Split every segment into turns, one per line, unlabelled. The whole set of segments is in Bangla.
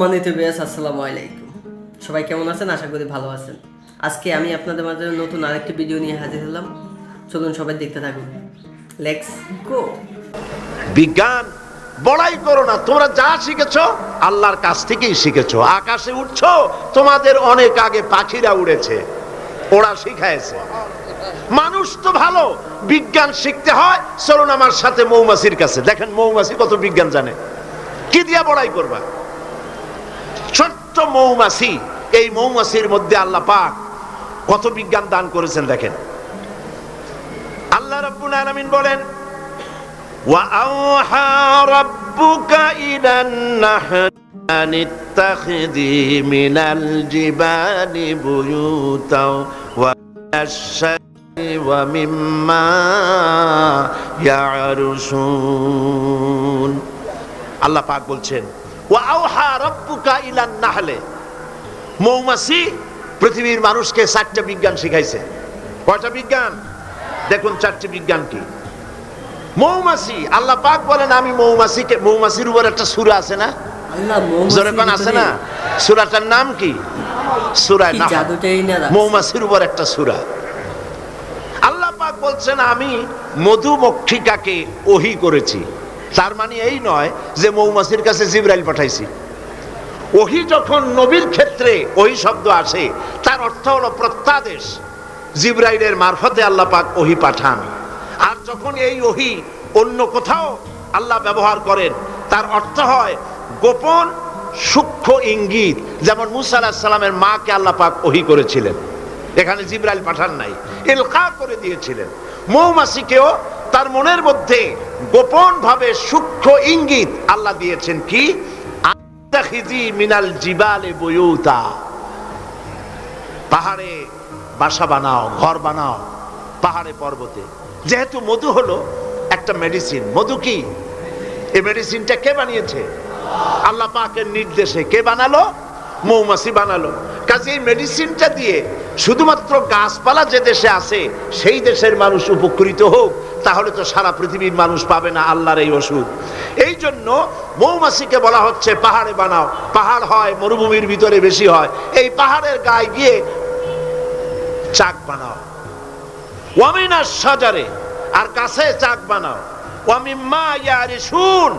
সম্মানিত বিয়াস আসসালামু আলাইকুম। সবাই কেমন আছেন? আশা করি ভালো আছেন। আজকে আমি আপনাদের মাঝে নতুন আরেকটি ভিডিও নিয়ে হাজির হলাম। চলুন সবাই দেখতে থাকুন। লেটস গো
বিজ্ঞান, বড়াই করো না। তোমরা যা শিখেছো, আল্লাহর কাছ থেকেই শিখেছো। আকাশে উঠছো, তোমাদের অনেক আগে পাখিরা উড়েছে। ওরা শিখাইছে। মানুষ তো ভালো, বিজ্ঞান শিখতে হয়। চলুন আমার সাথে মৌমাছির কাছে। দেখেন মৌমাছি কত বিজ্ঞান জানে। কি দিয়া বড়াই করবা? মৌমাছি এই মৌমাছির মধ্যে আল্লাহ পাক কত বিজ্ঞান দান করেছেন দেখেন আল্লাহ রাব্বুল আলামিন বলেন وأوحى ربك إلى النحل أن اتخذي من الجبال بيوتا ومن الشجر ومما يعرشون আল্লাহ পাক বলছেন ওয়াউহা রব্বুকা ইলান নাহলে। মৌমাছি পৃথিবীর মানুষকে চারটা বিজ্ঞান শিখাইছে। কয়টা বিজ্ঞান? দেখুন চারটি বিজ্ঞান কি। মৌমাছি আল্লাহ পাক বলেন আমি মৌমাছিকে মৌমাছির উপর একটা সূরা আছে না? আছে না? সূরাটার নাম কি?
না
মৌমাছির উপর একটা সূরা। আল্লাহ পাক বলছেন আমি মধুমক্ষিকাকে ওহি করেছি। তার মানে এই নয় যে মৌমাছির কাছে জিব্রাইল পাঠাইছি। ওহি যখন নবীর ক্ষেত্রে ওহি শব্দ আসে, তার অর্থ হলো প্রত্যাদেশ। জিব্রাইলের মারফতে আল্লাহ পাক ওহি পাঠান। আর যখন এই ওহি অন্য কোথাও আল্লাহ ব্যবহার করেন, তার অর্থ হয় গোপন সূক্ষ্ম ইঙ্গিত। যেমন মুসা আলাহিস সালামের মাকে আল্লাহ পাক ওহি করেছিলেন। এখানে জিব্রাইল পাঠান নাই এলকা করে দিয়েছিলেন। মৌমাছিকেও তার মনের মধ্যে গোপন ভাবে সূক্ষ্ম ইঙ্গিত আল্লাহ দিয়েছেন কি? মিনাল জিবালে পাহাড়ে বাসা বানাও, ঘর বানাও, পাহাড়ে পর্বতে। যেহেতু মধু হলো একটা মেডিসিন মধু কি? এই মেডিসিনটা কে বানিয়েছে? আল্লাহ পাকের নির্দেশে কে বানালো? মৌমাছি বানালো। কাজে এই মেডিসিনটা দিয়ে শুধুমাত্র গাছপালা যে দেশে আছে, সেই দেশের মানুষ উপকৃত হোক। তাহলে তো সারা পৃথিবীর মানুষ পাবে না আল্লাহর এই ওষুধ। এই জন্য মৌমাছিকে বলা হচ্ছে, পাহাড়ে বানাও। পাহাড় হয়, মরুভূমির ভিতরে বেশি হয়। এই পাহাড়ের গায়ে গিয়ে চাক বানাও। ওয়ামিনা সাজারে, আর গাছে চাক বানাও। ওয়ামিম্মা ইয়ারিসুন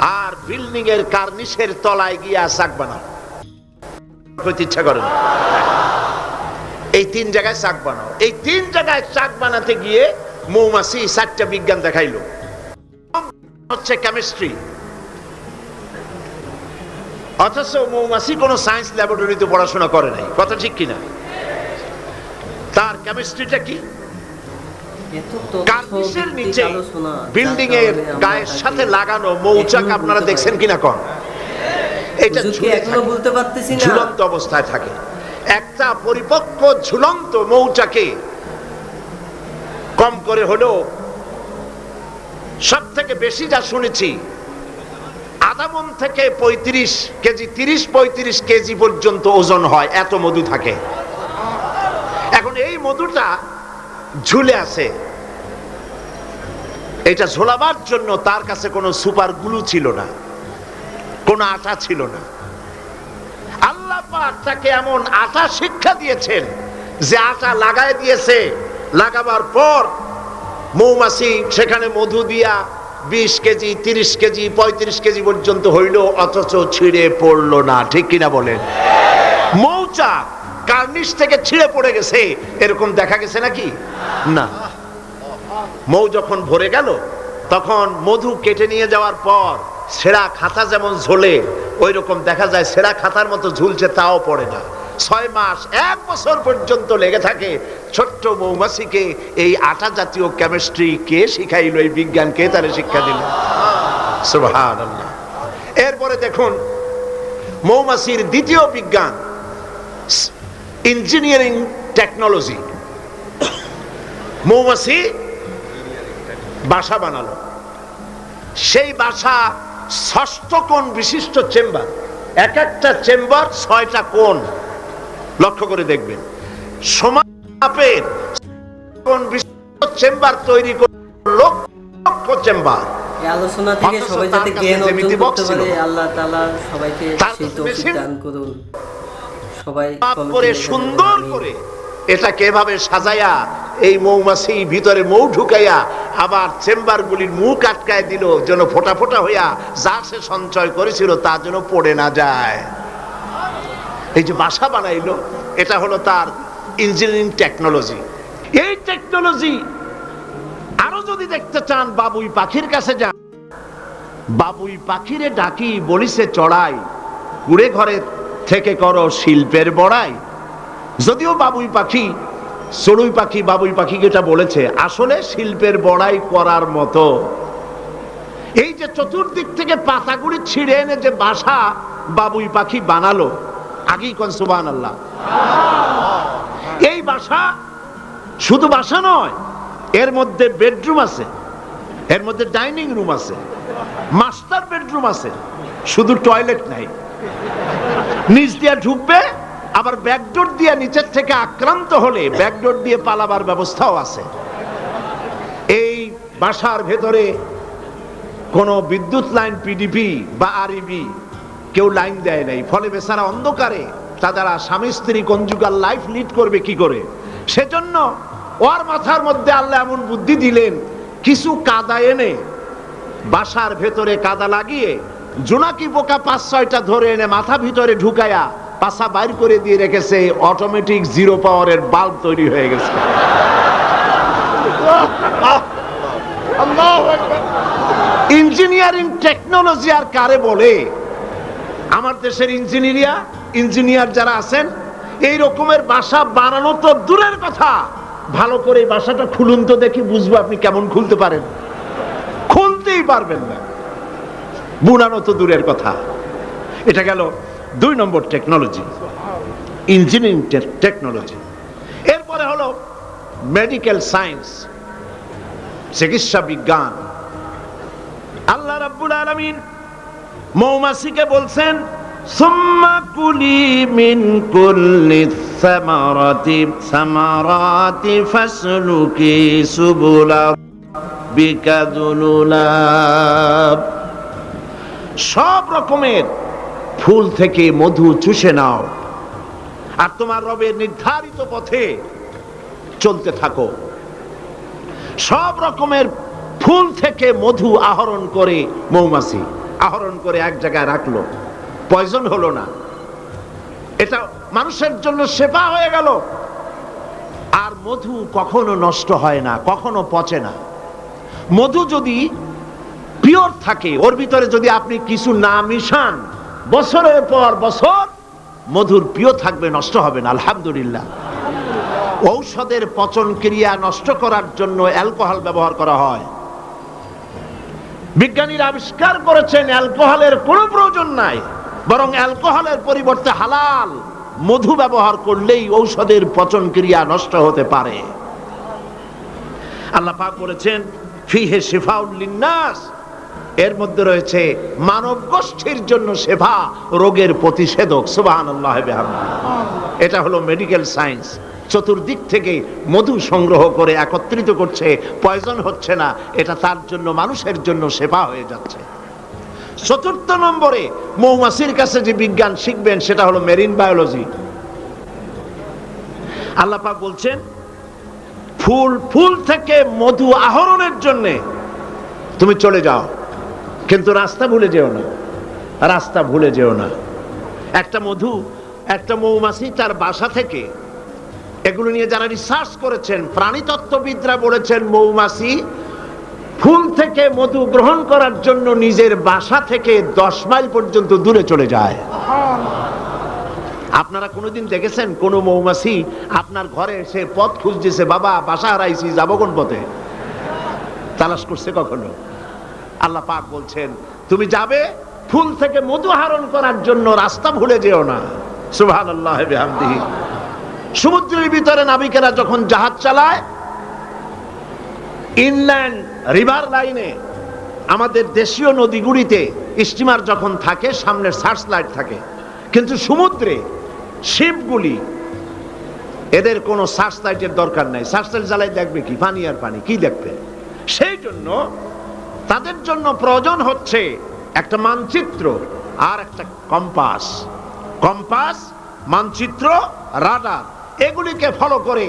আর বিল্ডিং এর কার্নিশের তলায় গিয়া চাক বানাও। ইচ্ছা করে। এই তিন জায়গায় চাক বানাও। এই তিন জায়গায় চাক বানাতে গিয়ে মৌমাছি চারটা বিজ্ঞান দেখাইলো। হচ্ছে কেমিস্ট্রি অথচ মৌমাছি কোনো সায়েন্স ল্যাবরেটরিতে পড়াশোনা করে নাই। কথা ঠিক কিনা? তার কেমিস্ট্রিটা কি? নিচে বিল্ডিং এর গায়ের সাথে লাগানো মৌচাক আপনারা দেখছেন কিনা কন? এটা ঝুলন্ত অবস্থায় থাকে। একটা পরিপক্ক ঝুলন্ত মৌচাকে কম করে হলেও সব থেকে বেশি যা শুনেছি, আদামন থেকে পঁয়ত্রিশ কেজি, তিরিশ পঁয়ত্রিশ কেজি পর্যন্ত ওজন হয়, এত মধু থাকে। এখন এই মধুটা ঝুলে আছে। এটা ঝোলাবার জন্য তার কাছে কোনো সুপার গ্লু ছিল না, কোনো আটা ছিল না। আল্লাহ তাকে এমন আটা শিক্ষা দিয়েছেন যে আটা লাগায় দিয়েছে লাগাবার পর মৌমাছি সেখানে মধু দিয়া বিশ কেজি, তিরিশ কেজি, পঁয়ত্রিশ কেজি পর্যন্ত হইল, অথচ ছিঁড়ে পড়ল না। ঠিক কিনা বলেন? মৌচাক কার্নিশ থেকে ছিঁড়ে পড়ে গেছে। এরকম দেখা গেছে নাকি? না। মৌ যখন ভরে গেল, তখন মধু কেটে নিয়ে যাওয়ার পর সেরা খাতা যেমন ঝোলে ওই রকম দেখা যায় সেরা খাতার মতো ঝুলছে, তাও পড়ে না। ছয় মাস, এক বছর পর্যন্ত লেগে থাকে। ছোট্ট মৌমাছিকে এই আটা জাতীয় কেমিস্ট্রি কে শিখাইলো, এই বিজ্ঞান কে তারে শিক্ষা দিল? এরপরে দেখুন, মৌমাছির দ্বিতীয় বিজ্ঞান ইঞ্জিনিয়ারিং টেকনোলজি মৌমাছি বাসা বানালো। সেই বাসা ষষ্ঠ কোণ বিশিষ্ট চেম্বার। এক একটা চেম্বার ছয়টা কোণ। লক্ষ্য করে দেখবেন। মাপের চেম্বার তৈরি লক্ষ চেম্বার।
আলোচনা থেকে সবাই যাতে জ্ঞান অর্জন করতে পারে আল্লাহ তাআলা সবাইকে সেই তৌফিক দান করুন। সবাই
করে সুন্দর করে এটাকে এভাবে সাজাইয়া এই মৌমাছি ভিতরে মৌ ঢুকাইয়া আবার চেম্বারগুলির মুখ আটকায় দিল যেন ফোটা ফোটা হইয়া যা সে সঞ্চয় করেছিল তা যেন পড়ে না যায়। এই যে বাসা বানাইলো, এটা হলো তার ইঞ্জিনিয়ারিং টেকনোলজি এই টেকনোলজি আরও যদি দেখতে চান, বাবুই পাখির কাছে যান। বাবুই পাখিরে ডাকি, বলিছে, চড়াই কুড়ে ঘরে থেকে করো শিল্পের বড়াই। যদিও বাবুই পাখি চড়ুই পাখি, বাবুই পাখি যেটা বলেছে, আসলে শিল্পের বড়াই করার মতো। এই যে চতুর্দিক থেকে পাতাগুলি ছিঁড়ে এনে যে বাসা বাবুই পাখি বানালো আগেই কন সুবান আল্লাহ এই বাসা শুধু বাসা নয়, এর মধ্যে বেডরুম আছে, এর মধ্যে ডাইনিং রুম আছে, মাস্টার বেডরুম আছে, শুধু টয়লেট নাই। নিচ দিয়ে ঢুকবে, আবার ব্যাকডোর দিয়ে নিচের থেকে আক্রান্ত হলে ব্যাকডোর দিয়ে পালাবার ব্যবস্থাও আছে। এই বাসার ভেতরে কোনো বিদ্যুৎ লাইন পিডিপি বা আরইবি কেউ লাইন দেয় নাই। ফলে বেচারা অন্ধকারে। তারা স্বামী স্ত্রী কঞ্জুগাল লাইফ লিড করবে কি করে? সেজন্য ওর মাথার মধ্যে আল্লাহ এমন বুদ্ধি দিলেন, কিছু কাদা এনে, বাসার ভেতরে কাদা লাগিয়ে, জোনাকি পোকা পাঁচ ছয়টা ধরে এনে মাথা ভিতরে ঢুকায়া পাশা বাইর করে দিয়ে রেখেছে অটোমেটিক জিরো পাওয়ারের বাল্ব তৈরি হয়ে গেছে। ইঞ্জিনিয়ারিং টেকনোলজি আর কারে বলে? আমার দেশের ইঞ্জিনিয়ারিয়া ইঞ্জিনিয়ার যারা আছেন, এই রকমের বাসা বানানো তো দূরের কথা। ভালো করে বাসাটা খুলুন তো দেখি, বুঝব আপনি কেমন খুলতে পারেন। খুলতেই পারবেন না। বুনানো তো দূরের কথা। এটা গেল দুই নম্বর টেকনোলজি ইঞ্জিনিয়ারিং টেকনোলজি এরপরে হলো মেডিকেল সায়েন্স চিকিৎসা বিজ্ঞান। আল্লাহ রাব্বুল আলামিন মৌমাছিকে বলছেন সব রকমের ফুল থেকে মধু চুষে নাও আর তোমার রবের নির্ধারিত পথে চলতে থাকো। সব রকমের ফুল থেকে মধু আহরণ করে মৌমাছি। আহরণ করে এক জায়গায় রাখল। পয়জন হলো না। এটা মানুষের জন্য সেবা হয়ে গেল। আর মধু কখনো নষ্ট হয় না, কখনো পচে না। মধু যদি পিওর থাকে, ওর ভিতরে যদি আপনি কিছু না মিশান, বছরের পর বছর মধুর প্রিয় থাকবে, নষ্ট হবে না, আলহামদুলিল্লাহ। ঔষধের পচন ক্রিয়া নষ্ট করার জন্য অ্যালকোহল ব্যবহার করা হয়। বিজ্ঞানীরা আবিষ্কার করেছেন, অ্যালকোহলের কোনো প্রয়োজন নাই, বরং অ্যালকোহলের পরিবর্তে হালাল মধু ব্যবহার করলেই ঔষধের পচন ক্রিয়া নষ্ট হতে পারে। আল্লাহ পাক বলেছেন, ফিহে শিফাউল লিন্নাস এর মধ্যে রয়েছে মানব গোষ্ঠীর জন্য সেবা, রোগের প্রতিষেধক বিহামদিহি এটা হলো মেডিকেল সায়েন্স চতুর্দিক থেকে মধু সংগ্রহ করে একত্রিত করছে পয়জন হচ্ছে না, এটা তার জন্য, মানুষের জন্য সেবা হয়ে যাচ্ছে। চতুর্থ নম্বরে মৌমাছির কাছে যে বিজ্ঞান শিখবেন, সেটা হলো মেরিন বায়োলজি আল্লাহ পাক বলছেন, ফুল ফুল থেকে মধু আহরণের জন্যে তুমি চলে যাও। কিন্তু রাস্তা ভুলে যেও না। রাস্তা ভুলে যেও না। একটা মধু, একটা মৌমাছি তার বাসা থেকে এগুলো নিয়ে যারা রিসার্চ করেছেন, প্রাণীতত্ত্ববিদরা বলেছেন মৌমাছি ফুল থেকে মধু গ্রহণ করার জন্য নিজের বাসা থেকে দশ মাইল পর্যন্ত দূরে চলে যায়। আপনারা কোনোদিন দেখেছেন কোন মৌমাছি আপনার ঘরে এসে পথ খুঁজতেছে, বাবা, বাসা হারাইছি, যাব কোন পথে? তালাশ করছে কখনো? আল্লাহ পাক বলছেন, তুমি যাবে, ফুল থেকে মধু আহরণ করার জন্য রাস্তা ভুলে যেও না। সুবহানাল্লাহ বিহামদিহি। সমুদ্রের ভিতরে নাবিকেরা যখন জাহাজ চালায়, ইনল্যান্ড রিভার লাইনে, আমাদের দেশীয় নদীগুলিতে স্টিমার যখন থাকে সামনে সার্চ লাইট থাকে, কিন্তু সমুদ্রে শিপগুলি, এদের কোনো সার্চ লাইটের দরকার নাই। সার্চ লাইট জ্বালাই দেখবে কি? পানি আর পানি, কি দেখবে? সেই জন্য তাদের জন্য প্রয়োজন হচ্ছে একটা মানচিত্র আর একটা কম্পাস। কম্পাস, মানচিত্র, রাডার, এগুলিকে ফলো করে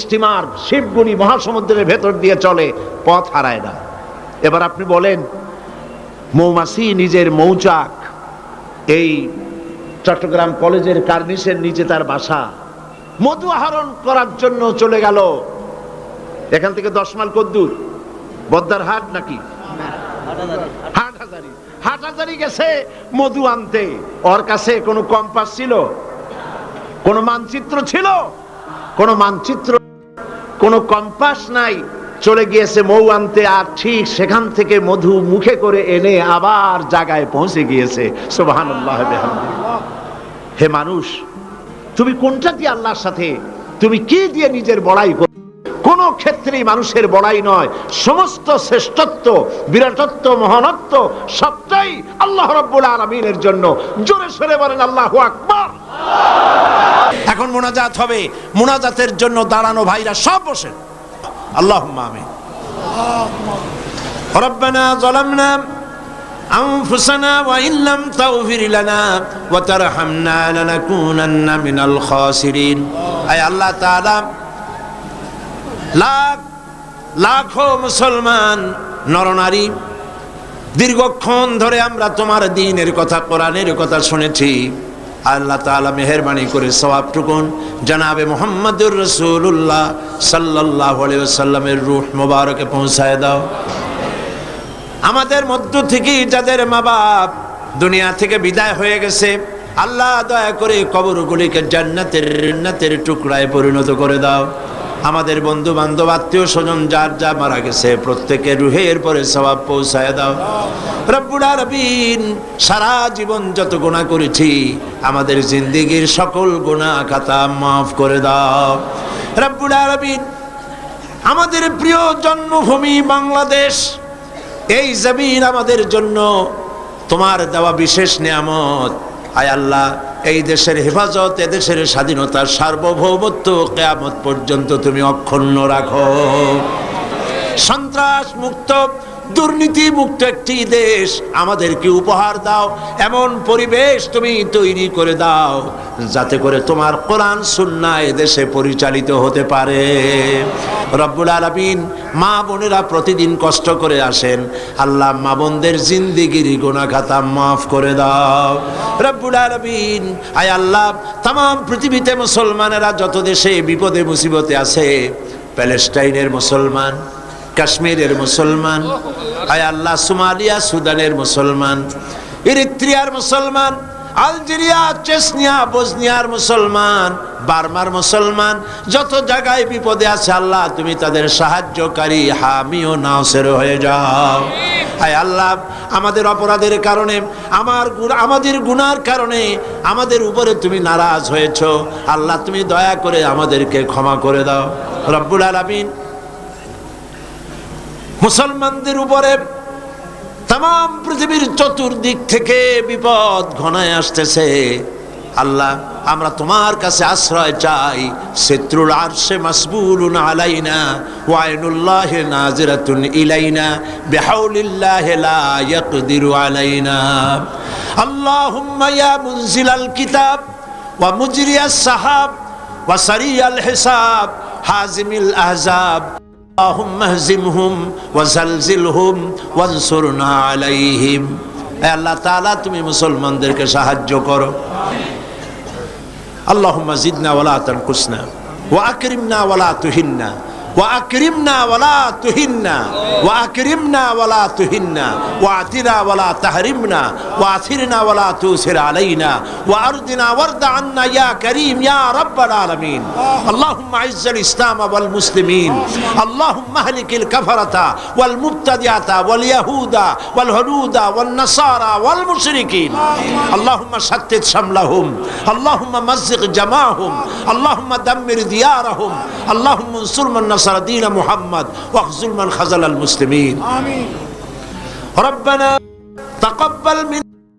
স্টিমার শিবগুনি মহাসমুদ্রের ভেতর দিয়ে চলে, পথ হারায় না। এবার আপনি বলেন, মৌমাছি নিজের মৌচাক, এই চট্টগ্রাম কলেজের কার্নিসের নিচে তার বাসা, মধু আহরণ করার জন্য চলে গেল। এখান থেকে দশ মাইল কদ্দুর বদ্দার হাট নাকি? হাট হাজারি হাট হাজারি গেছে মধু আনতে। ওর কাছে কোনো কম্পাস ছিল? মানচিত্র ছিল? মানচিত্র কম্পাস নাই। চলে গিয়েছে মৌ আনতে আর ঠিক সেখান থেকে মধু মুখে করে এনে আবার জায়গায় পৌঁছে গিয়েছে। হে মানুষ, তুমি কোনটা দিয়ে আল্লাহর সাথে? তুমি কি দিয়ে নিজের বড়াই করো কোন ক্ষেত্রেই মানুষের বড়াই নয় সমস্ত শ্রেষ্ঠত্ব বিরাটত্ব মহানত্ব সবটাই আল্লাহ রব্বুল আলমিনের জন্য জোরে সরে বলেন আল্লাহ আকবার এখন মোনাজাত হবে মোনাজাতের জন্য দাঁড়ানো ভাইরা সব বসেন আল্লাহ আমিন ربنا ظلمنا أنفسنا وإن لم تغفر لنا وترحمنا لنكونن من الخاسرين أي الله تعالى লাখ, লাখো মুসলমান নরনারী, দীর্ঘক্ষণ ধরে আমরা তোমার দিনের কথা, কোরআনের কথা শুনেছি। আল্লাহ তাআলা মেহরবানি করে সওয়াবটুকুন। জানাবে মোহাম্মদুর রসুল্লাহ সাল্লাহ সাল্লামের রুহ মোবারকে পৌঁছায় দাও। আমাদের মধ্য থেকে যাদের মা বাপ দুনিয়া থেকে বিদায় হয়ে গেছে, আল্লাহ দয়া করে কবরগুলিকে জান্নাতের জান্নাতের টুকরায় পরিণত করে দাও। আমাদের বন্ধু বান্ধব আত্মীয় স্বজন, যার যা মারা গেছে, প্রত্যেকের রুহের পরে সবাব পৌঁছায় দাও। রব্বুল আলামিন, সারা জীবন যত গোনা করেছি, আমাদের জিন্দিগির সকল গুণা খাতা মাফ করে দাও। রব্বুল আলামিন, আমাদের প্রিয় জন্মভূমি বাংলাদেশ, এই জমিন আমাদের জন্য তোমার দেওয়া বিশেষ নিয়ামত। আয় আল্লাহ এই দেশের হেফাজত, এ দেশের স্বাধীনতার সার্বভৌমত্ব কেয়ামত পর্যন্ত তুমি অক্ষুণ্ণ রাখো। সন্ত্রাস মুক্ত, দুর্নীতি মুক্ত একটি দেশ আমাদেরকে উপহার দাও, এমন পরিবেশ তুমি তৈরি করে দাও, যাতে করে তোমার কোরআন সুন্না এদেশে পরিচালিত হতে পারে। রব্বুল আলমিন মা বোনেরা প্রতিদিন কষ্ট করে আসেন। আল্লাহ মা বোনদের জিন্দিগির গোনাখাতা মাফ করে দাও। রব্বুল আলমিন, আয় আল্লাহ, তাম পৃথিবীতে মুসলমানেরা যত দেশে বিপদে মুসিবতে আছে, প্যালেস্টাইনের মুসলমান, কাশ্মীরের মুসলমান, আয় আল্লাহ, সোমালিয়া, সুদানের মুসলমান, ইরিত্রিয়ার মুসলমান আলজেরিয়া, চেসনিয়া, বসনিয়ার মুসলমান, বার্মার মুসলমান, যত জায়গায় বিপদে আছে আল্লাহ, তুমি তাদের সাহায্যকারী হামিও ও নাসের হয়ে যাও। হায় আল্লাহ, আমাদের অপরাধের কারণে, আমার আমাদের গুনার কারণে, আমাদের উপরে তুমি নারাজ হয়েছো। আল্লাহ, তুমি দয়া করে আমাদেরকে ক্ষমা করে দাও। রব্বুল আলামিন, মুসলমানদের উপরে তাম পৃথিবীর চতুর্দিক থেকে বিপদ ঘনায় আসতেছে। আল্লাহ, আমরা তোমার কাছে আশ্রয় চাই। শত্রুল আরশে মাসবুলুন আলাইনা, ওয়াইনুল্লাহ নাজিরাতুন ইলাইনা, বিহাউলিল্লাহ লা ইয়াকদিরু আলাইনা। আল্লাহুম্মা ইয়া মুনজিলাল কিতাব ওয়া মুজরিয়াস সাহাব ওয়া সারিয়াল হিসাব হাজিমিল আহজাব আল্লাহ তালা তুমি মুসলমানদেরকে সাহায্য করো। আল্লাহ জিদনা ওলা তান কুসনা ও আকরিমনা ওলা তুহিন্না। وأكرمنا ولا تهنا وأكرمنا ولا تهنا وأعتنا ولا تحرمنا وأثرنا ولا تؤثر علينا وأرضنا وارض عنا يا كريم يا رب العالمين. اللهم أعز الإسلام والمسلمين. اللهم اهلك الكفرة والمبتدعة واليهود والهنود والنصارى والمشركين. اللهم شتت شملهم. اللهم مزق جماعهم اللهم دمر ديارهم. اللهم انصر من نصر دين محمد واخذل من خذل المسلمين. آمين. ربنا تقبل من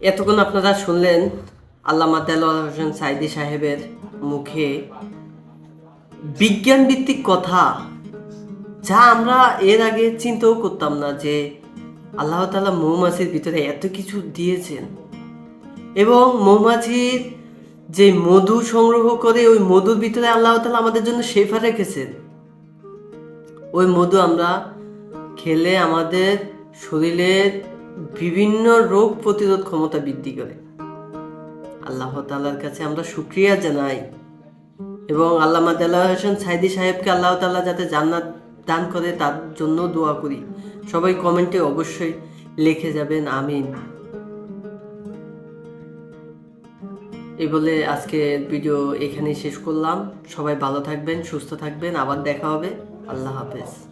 এতক্ষণ আপনারা শুনলেন আল্লামা দেলোয়ার হোসেন সাইদি সাহেবের মুখে বিজ্ঞান ভিত্তিক কথা, যা আমরা এর আগে চিন্তাও করতাম না যে আল্লাহ তালা মৌমাছির ভিতরে এত কিছু দিয়েছেন। এবং মৌমাছির যে মধু সংগ্রহ করে, ওই মধুর ভিতরে আল্লাহ তালা আমাদের জন্য শেফা রেখেছেন। ওই মধু আমরা খেলে আমাদের শরীরের বিভিন্ন রোগ প্রতিরোধ ক্ষমতা বৃদ্ধি করে। আল্লাহ তাআলার কাছে আমরা শুক্রিয়া জানাই এবং আল্লাহ দেলা হোসেন সাইদি সাহেবকে আল্লাহ তাআলা যাতে জান্নাত দান করে, তার জন্য দোয়া করি। সবাই কমেন্টে অবশ্যই লিখে যাবেন, আমিন। এই বলে আজকের ভিডিও এখানেই শেষ করলাম। সবাই ভালো থাকবেন, সুস্থ থাকবেন। আবার দেখা হবে। আল্লাহ হাফেজ।